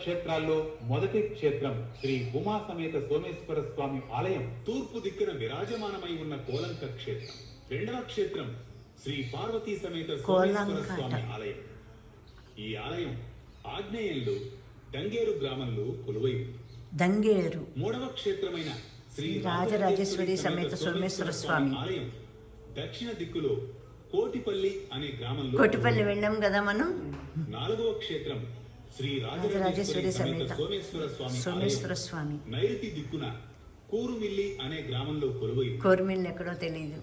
క్షేత్రాల్లో మొదటి క్షేత్రం శ్రీ ఉమా సమేత సోమేశ్వర స్వామి ఆలయం తూర్పు దిక్కున విరాజమానమై ఉన్న కోలంక క్షేత్రం. రెండవ క్షేత్రం శ్రీ పార్వతీ సమేత సోమేశ్వర స్వామి. ఆలయం. ఈ ఆలయం ఆగ్నేయంలో దంగేరు గ్రామంలో కొలువై ఉంది. దంగేరు. మూడవ క్షేత్రమైన శ్రీ రాజరాజేశ్వరి సమేత సోమేశ్వర స్వామి. ఆలయం దక్షిణ దిక్కులో కోటిపల్లి అనే గ్రామంలో కొట్టిపల్లి వెళ్ళాం కదా మనం. నాలుగవ క్షేత్రం శ్రీ రాజరాజేశ్వరి సమేత సోమేశ్వర స్వామి నైరుతి దిక్కున కూరుమిల్లి అనే గ్రామంలో కొలువై. కోరిమిల్లి ఎక్కడో తెలియదు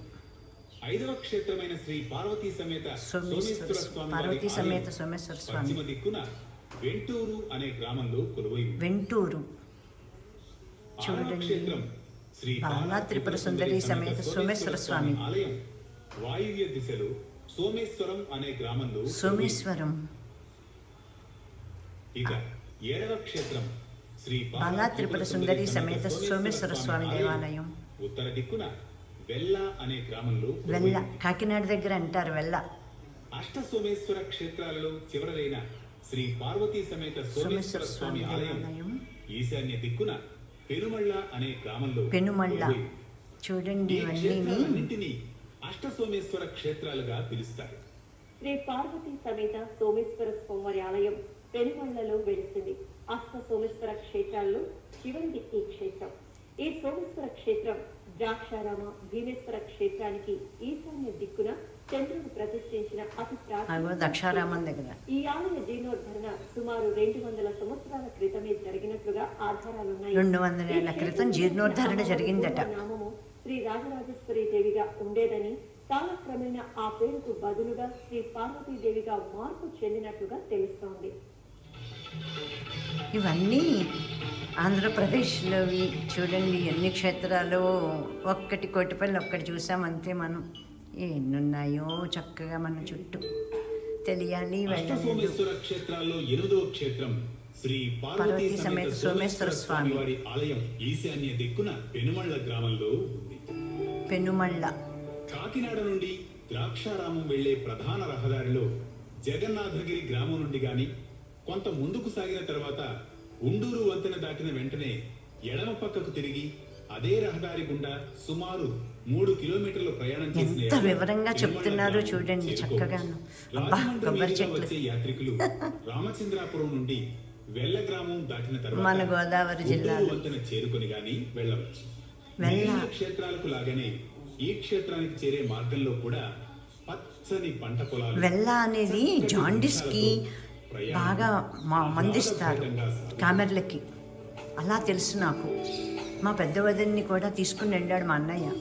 ఐదవ క్షేత్రమైన శ్రీ పార్వతీ సమేత సోమేశ్వర స్వామి పార్వతీ సమేత సోమేశ్వర స్వామి పశ్చిమ దిక్కున వెంటూరు అనే గ్రామంలో కొలువై. వెంటూరు చూడండి. శ్రీ బాలా త్రిపుర సుందరి సమేత సోమేశ్వర స్వామి. ఆలయం వాయువ్య దిశలో సోమేశ్వరం అనే గ్రామంలో. సోమేశ్వరం ఇక ఏడవ క్షేత్రం శ్రీ బాలా త్రిపుర సుందరి సమేత సోమేశ్వర స్వామి దేవాలయం. ఉత్తర దిక్కున వెల్ల అనే గ్రామంలో వెల్ల. కాకినాడ దగ్గర అంటారు వెల్ల. అష్ట సోమేశ్వర క్షేత్రాలలో చివరలైన శ్రీ పార్వతీ సమేత సోమేశ్వర స్వామి ఆలయం దేవాలయం. ఈశాన్య దిక్కున పెరుమళ్ళ అనే గ్రామంలో పెనుమళ్ళ. చూడండి ఇవన్నీ క్షేత్రాలన్నింటినీ అష్ట సోమేశ్వర క్షేత్రాలుగా పిలుస్తారు. శ్రీ పార్వతీ సమేత సోమేశ్వర స్వామి ఆలయం పెనుమళ్ళలో వెలిసింది అష్ట సోమేశ్వర క్షేత్రాల్లో చివరిది ఈ క్షేత్రం. ఈ సోమేశ్వర క్షేత్రం ద్రాక్షారామ భీమేశ్వర క్షేత్రానికి ఈశాన్య దిక్కున చంద్రుడు ప్రతిష్ఠించిన అతి ప్రాచీన దగ్గర. ఈ ఆలయ జీర్ణోద్ధరణ సుమారు రెండు వందల సంవత్సరాల క్రితమే జరిగినట్లుగా ఆధారాలున్నాయి రెండు వందల ఏళ్ళ క్రితం జీర్ణోద్ధరణ జరిగిందట. నామము శ్రీ రాజరాజేశ్వరి దేవిగా ఉండేదని కాలక్రమేణా ఆ పేరుకు బదులుగా శ్రీ పార్వతీదేవిగా మార్పు చెందినట్లుగా తెలుస్తోంది. ఇవన్నీ ఆంధ్రప్రదేశ్లోవి చూడండి ఎన్ని క్షేత్రాలు ఒక్కటి కోటిపల్లి ఒక్కటి చూసామంతే మనం. ఎన్నున్నాయో చక్కగా మన చుట్టూ తెలియాలి క్షేత్రాల్లో ఎనిమిదవ క్షేత్రం శ్రీ పార్వతీ సమేత సోమేశ్వర స్వామి. వారి ఆలయం ఈశాన్య దిక్కున పెనుమళ్ళ గ్రామంలో ఉంది. పెనుమళ్ళ. కాకినాడ నుండి ద్రాక్షారామం వెళ్ళే ప్రధాన రహదారిలో జగన్నాథగిరి గ్రామం నుండి గాని కొంత ముందుకు సాగిన తర్వాత ఉండూరు వంతెన దాటిన వెంటనే ఎడమ పక్కకు తిరిగి అదే రహదారి గుండా సుమారు మూడు కిలోమీటర్ల ప్రయాణం ఎంత వివరంగా చెప్తున్నారు చూడండి. వచ్చే యాత్రికులు రామచంద్రాపురం నుండి వెల్ల గ్రామం దాటిన తర్వాత మన గోదావరి జిల్లాలో. వంతెన చేరుకొని గాని వెళ్ళవచ్చు క్షేత్రాలకు లాగానే ఈ క్షేత్రానికి చేరే మార్గంలో కూడా పచ్చని పంట పొలాలు వెల్ల అనేది జాండిస్కి బాగా మా మందిస్తారు కామెర్లకి. అలా తెలుసు నాకు. మా పెద్ద కూడా తీసుకుని వెళ్ళాడు మా అన్నయ్య.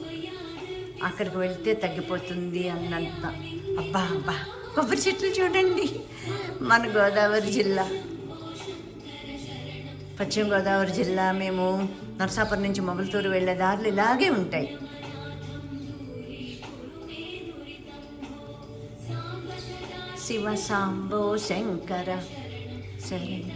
అక్కడికి వెళ్తే తగ్గిపోతుంది అన్నంత. అబ్బా అబ్బా కొబ్బరి చెట్లు చూడండి. మన గోదావరి జిల్లా. పశ్చిమ గోదావరి జిల్లా మేము నరసాపురం నుంచి మొగల్తూరు వెళ్ళే దారులు ఇలాగే ఉంటాయి. శివ సాంబో శంకర. శరణ్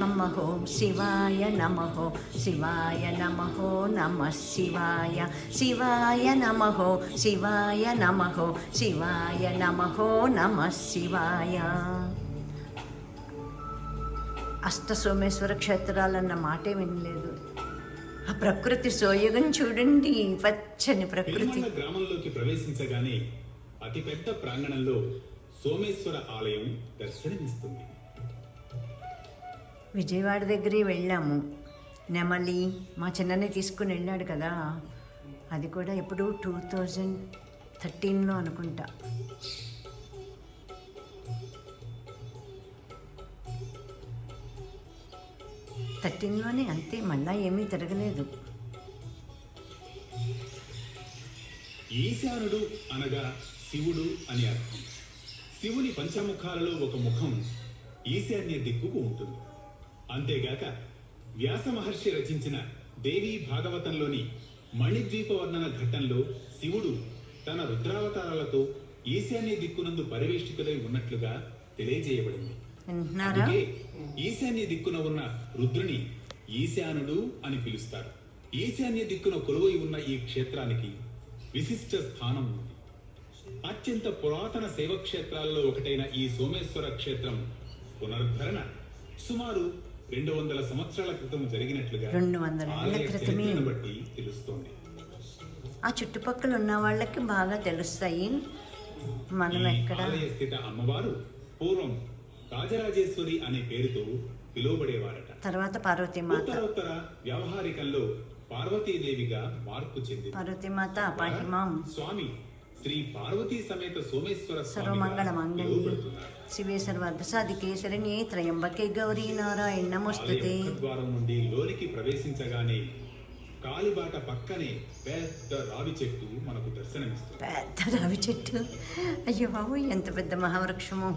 నమహో శివాయ నమహో శివాయ నమహో నమ శివాయ. శివాయ నమః శివాయ నమహో శివాయ నమహో నమ శివాయ. అష్ట సోమేశ్వర క్షేత్రాలన్న మాటే వినలేదు. ఆ ప్రకృతి సోయగం చూడండి పచ్చని ప్రకృతి. గ్రామంలోకి ప్రవేశించగానే అతిపెద్ద ప్రాంగణంలో సోమేశ్వర ఆలయం దర్శనమిస్తుంది. విజయవాడ దగ్గరికి వెళ్ళాము. నెమలి మా చిన్ననే తీసుకుని వెళ్ళాడు కదా. అది కూడా ఎప్పుడు టూ థౌజండ్ థర్టీన్లో అనుకుంటా. థర్టీన్లోనే అంతే మళ్ళా ఏమీ తిరగలేదు. ఈశానుడు అనగా శివుడు అని అర్థం. శివుని పంచముఖాలలో ఒక ముఖం ఈశాన్య దిక్కుకు ఉంటుంది. అంతేగాక వ్యాస మహర్షి రచించిన దేవీ భాగవతంలోని మణిద్వీప వర్ణన ఘట్టంలో శివుడు తన రుద్రావతారాలతో ఈశాన్య దిక్కునందు పరివేష్టితులై ఉన్నట్లుగా తెలియజేయబడింది. అందుకే ఈశాన్య దిక్కున ఉన్న రుద్రుని ఈశానుడు అని పిలుస్తారు. ఈశాన్య దిక్కున కొలువై ఉన్న ఈ క్షేత్రానికి విశిష్ట స్థానం ఉంది. అత్యంత పురాతన శైవ క్షేత్రాలలో ఒకటైన ఈ సోమేశ్వర క్షేత్రం పునరుద్ధరణ. సుమారు రెండు వందల సంవత్సరాల క్రితం జరిగినట్లుగా రెండు వందల ఏళ్ళ క్రితమే. బట్టి తెలుస్తోంది. ఆ చుట్టుపక్కల ఉన్న వాళ్ళకి బాగా తెలుస్తాయి. మనం ఎక్కడ స్థిత అమ్మవారు పూర్వం రాజరాజేశ్వరి అనే పేరుతో పిలువబడేవారట. తర్వాత పార్వతీమాత. ఉత్తరోత్తర వ్యవహారికంలో పార్వతీదేవిగా మార్పు చెందింది. పార్వతీమాత పాహిమాం స్వామి శ్రీ పార్వతీ సమేత సోమేశ్వర సర్వమంగళ మంగళి పిలువబడుతున్నారు. శివే సర్వర్ధసాధికే శరణ్యే త్రయంబకే గౌరీ నారాయణ నమస్తుతే ముఖద్వారం నుండి లోనికి ప్రవేశించగానే కాలిబాట పక్కనే పెద్ద రావి చెట్టు మనకు దర్శనమిస్తుంది. పెద్ద రావి చెట్టు. అయ్యో బాబు ఎంత పెద్ద మహావృక్షము.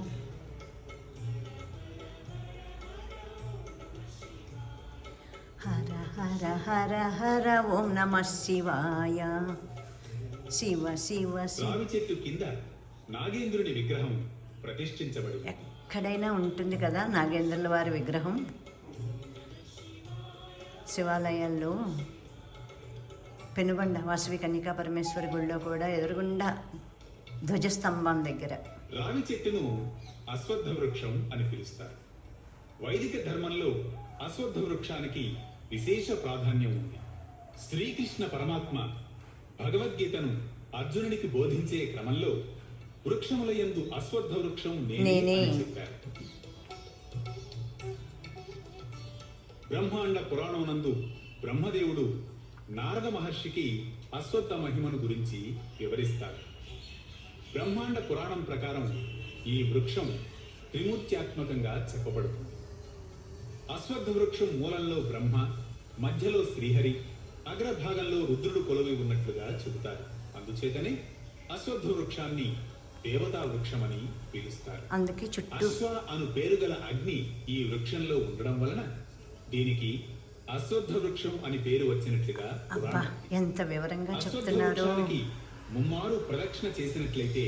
హర హర హర హర ఓం నమ శివాయ. శివ శివ రావి చెట్టు కింద నాగేంద్రుని విగ్రహం ప్రతిష్ఠించబడి. ఎక్కడైనా ఉంటుంది కదా నాగేంద్రుల వారి విగ్రహం? శివాలయాల్లో పెనుగొండ వాసవి కన్యకా పరమేశ్వరి గుళ్ళో కూడా ఎదురుగుండా ధ్వజస్తంభం దగ్గర. రావి చెట్టును అశ్వత్థ వృక్షం అని పిలుస్తారు. వైదిక ధర్మంలో అశ్వత్థ వృక్షానికి విశేష ప్రాధాన్యం ఉంది. శ్రీకృష్ణ పరమాత్మ భగవద్గీతను అర్జునుడికి బోధించే క్రమంలో వృక్షముల యందు అశ్వత్థ వృక్షం నేనే చెప్పారు. బ్రహ్మాండ పురాణం నందు బ్రహ్మదేవుడు నారద మహర్షికి అశ్వత్థ మహిమను గురించి వివరిస్తారు. బ్రహ్మాండ పురాణం ప్రకారం ఈ వృక్షం త్రిమూర్త్యాత్మకంగా చెప్పబడుతుంది. అశ్వత్థ వృక్షం మూలంలో బ్రహ్మ మధ్యలో శ్రీహరి అగ్రభాగంలో రుద్రుడు కొలువి ఉన్నట్లుగా చెబుతారు. అందుచేతనే అశ్వత్థ వృక్షాన్ని దేవతా వృక్షమని పిలుస్తారు. అందుకే చుట్టూ అశ్వ అను పేరు గల అగ్ని ఈ వృక్షంలో ఉండడం వలన దీనికి అశ్వత్థ వృక్షం అని పేరు వచ్చినట్లుగా అబ్బా ఎంత వివరంగా చెప్తున్నారు. ముమ్మారు ప్రదక్షిణ చేసినట్లయితే.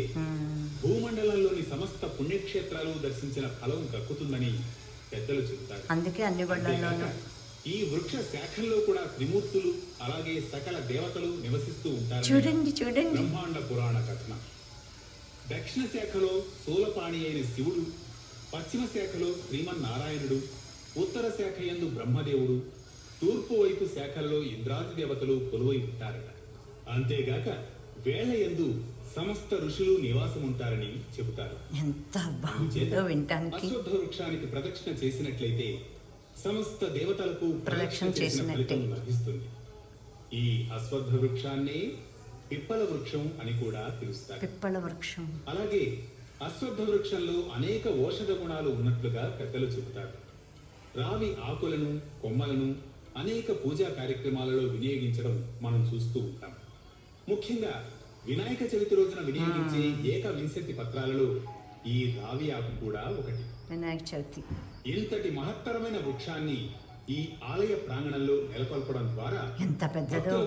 భూమండలంలోని సమస్త పుణ్యక్షేత్రాలు దర్శించిన ఫలం దక్కుతుందని పెద్దలు చెబుతారు. అందుకే అన్ని ఈ వృక్ష శాఖల్లో కూడా త్రిమూర్తులు అలాగే సకల దేవతలు నివసిస్తూ ఉంటారు చూడండి చూడండి. బ్రహ్మాండ పురాణ కథనం. దక్షిణ శాఖలో శూలపాణి అయిన శివుడు పశ్చిమ శాఖలో శ్రీమన్నారాయణుడు ఉత్తర శాఖ యందు బ్రహ్మదేవుడు తూర్పు వైపు శాఖల్లో ఇంద్రాది దేవతలు కొలువై ఉంటారట. అంతేగాక వేళ యందు సమస్త ఋషులు నివాసం ఉంటారని చెబుతారు. ఎంత వృక్షానికి ప్రదక్షిణ చేసినట్లయితే సమస్త దేవతలకు ప్రదక్షిణ చేసిన. ఫలితం లభిస్తుంది. ఈ అశ్వత్థ వృక్షాన్ని పిప్పల వృక్షం అని కూడా పిలుస్తారు. పిప్పల వృక్షం. అలాగే అశ్వత్థ వృక్షంలో అనేక ఔషధ గుణాలు ఉన్నట్లుగా పెద్దలు చెబుతారు. రావి ఆకులను కొమ్మలను అనేక పూజా కార్యక్రమాలలో వినియోగించడం మనం చూస్తూ ఉంటాం. ముఖ్యంగా వినాయక చవితి రోజున వినియోగించే ఏక వింశతి పత్రాలలో ఈ రావి ఆకు కూడా ఒకటి. వినాయక చవితి. ఇంతటి మహత్తరమైన వృక్షాన్ని ఈ ఆలయ ప్రాంగణంలో నెలకొల్పడం ద్వారా ఎంత పెద్దదో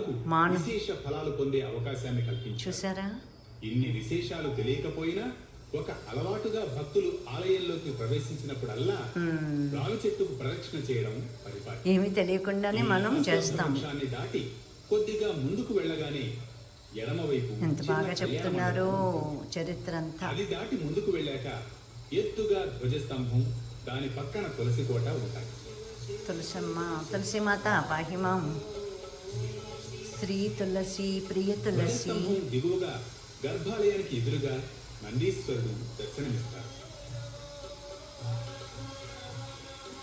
విశేష ఫలాలు పొందే అవకాశాన్ని కల్పించారు చూసారా ఇన్ని విశేషాలు తెలియకపోయినా ఒక అలవాటుగా భక్తులు ఆలయంలోకి ప్రవేశించినప్పుడల్లా. రావి చెట్టుకు ప్రదక్షిణ చేయడం పరిపాటి ఏమీ తెలియకుండానే మనం చేస్తాం వృక్షాన్ని దాటి కొద్దిగా ముందుకు వెళ్ళగానే ఎడమవైపు ఎంత బాగా చెప్తున్నారో. చరిత్ర అంతా అది దాటి ముందుకు వెళ్ళాక ఎత్తుగా ధ్వజస్తంభం దాని పక్కన తులసి కోట ఉంటాయి. తులసమ్మ తులసి మాత పాహిమాం. శ్రీ తులసి ప్రియ తులసి. దిగువగా గర్భాలయానికి ఎదురుగా నందీశ్వరుడు దర్శనమిస్తారు.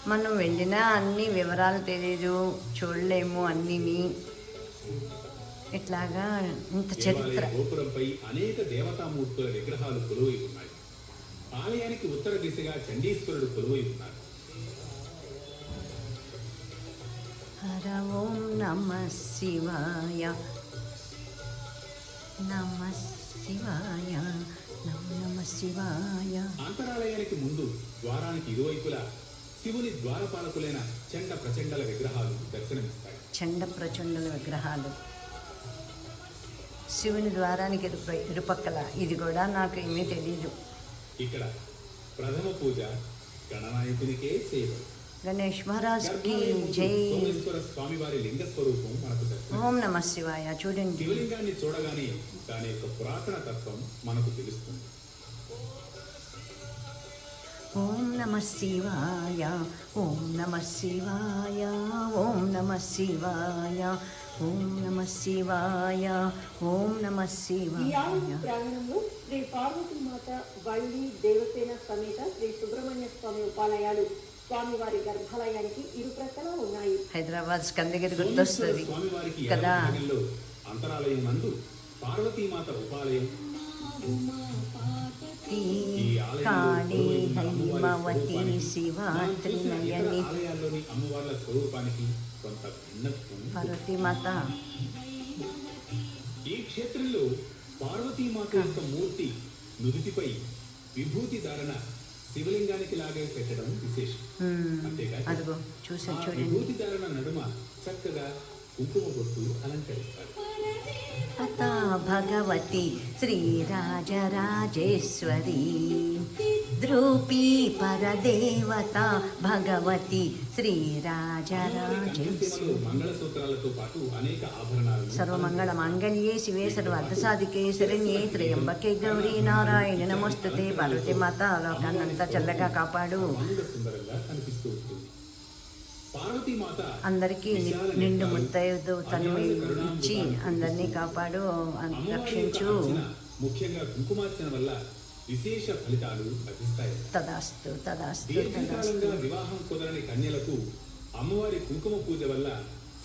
మనం వెళ్ళినా అన్ని వివరాలు తెలియదు చూడలేము అన్నిని. ఇట్లాగా ఇంత చరిత్ర. గోపురంపై అనేక దేవతామూర్తుల విగ్రహాలు కొలువై ఉన్నాయి. ఆలయానికి ఉత్తర దిశగా చండీశ్వరుడు కొలువై ఉన్నారు హర ఓం నమ శివాయ. నమ శివాయ. నమ నమ శివాయ. అంతరాలయానికి ముందు ద్వారానికి ఇరువైపులా శివుని ద్వారపాలకులైన చండ ప్రచండల విగ్రహాలు దర్శనమిస్తాయి. చండ ప్రచండుల విగ్రహాలు. శివుని ద్వారానికి ఇరుప ఇరుపక్కల ఇది కూడా నాకు ఏమీ తెలీదు. ఇక్కడ ప్రథమ పూజ గణనాయకునికే చేయబడు గణేష్ గర్భాలయం ముందు జై. సోమేశ్వర స్వామి వారి లింగ స్వరూపం మనకు ఓం నమ శివాయ చూడండి. శివలింగాన్ని చూడగానే దాని యొక్క పురాతన తత్వం మనకు తెలుస్తుంది. ఓం నమ శివాయ ఓం నమ శివాయ ఓం నమ శివాయ. ఓం నమ శివాయ ఓం నమ శివాయ. ప్రాంగణంలో శ్రీ పార్వతీమాత వల్లి దేవసేన సమేత శ్రీ సుబ్రహ్మణ్య స్వామి ఉపాలయాలు స్వామివారి గర్భాలయానికి ఇరు ప్రక్కల ఉన్నాయి. హైదరాబాద్ స్కందగిరి గుర్తొస్తుంది. కదా. అంతరాలయం నందు పార్వతీమాత ఉపాలయం. కాళీ హైమవతి అమ్మవార్ల స్వరూపానికి కొంత. పార్వతీమాత ఈ క్షేత్రంలో పార్వతీమాత యొక్క మూర్తి నుదుటిపై విభూతి ధారణ శివలింగానికి లాగే పెట్టడం విశేషం. అంతేకాదు విభూతి ధారణ నడుమ చక్కగా కుంకుమ బొట్టు అలంకరిస్తారు అత భగవతి శ్రీరాజరాజేశ్వరీ ద్రూపీ పరదేవత భగవతి శ్రీరాజరాజేశ్వరి. పాటు అనేక ఆభరణాలు సర్వమంగళ మాంగళ్యే శివే సర్వార్థసాధికే శరణ్యే త్రయంబకే గౌరీ నారాయణ. నమస్తుతే పార్వతి మాత లోకాన్నంతా చల్లగా కాపాడు. అందరికీ నిండు ముత్తైదు తను ఇచ్చి అందరినీ కాపాడు. రక్షించు. ముఖ్యంగా కుంకుమార్చన వల్ల విశేష ఫలితాలు లభిస్తాయి. తదాస్తు తదాస్తు దీర్ఘకాలంగా వివాహం కుదరని కన్యలకు అమ్మవారి కుంకుమ పూజ వల్ల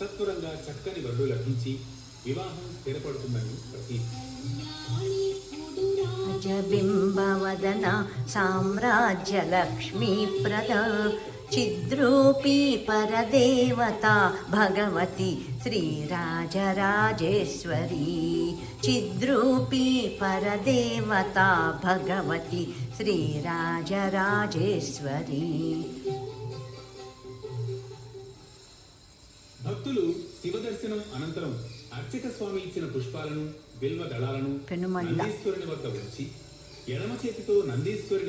సత్వరంగా చక్కని వడ్డు లభించి వివాహం స్థిరపడుతుందని ప్రతీతి. అజబింబవదన సామ్రాజ్యలక్ష్మీప్రద చిద్రూపీ పరదేవత భగవతి శ్రీరాజరాజేశ్వరీ చిద్రూపీ పరదేవత భగవతి శ్రీరాజరాజేశ్వరీ భక్తులు శివ దర్శనం అనంతరం అర్చక స్వామి ఇచ్చిన పుష్పాలను బిల్వ దళాలను. నందీశ్వరుని వద్ద ఉంచి ఎడమ చేతితో నందీశ్వరుని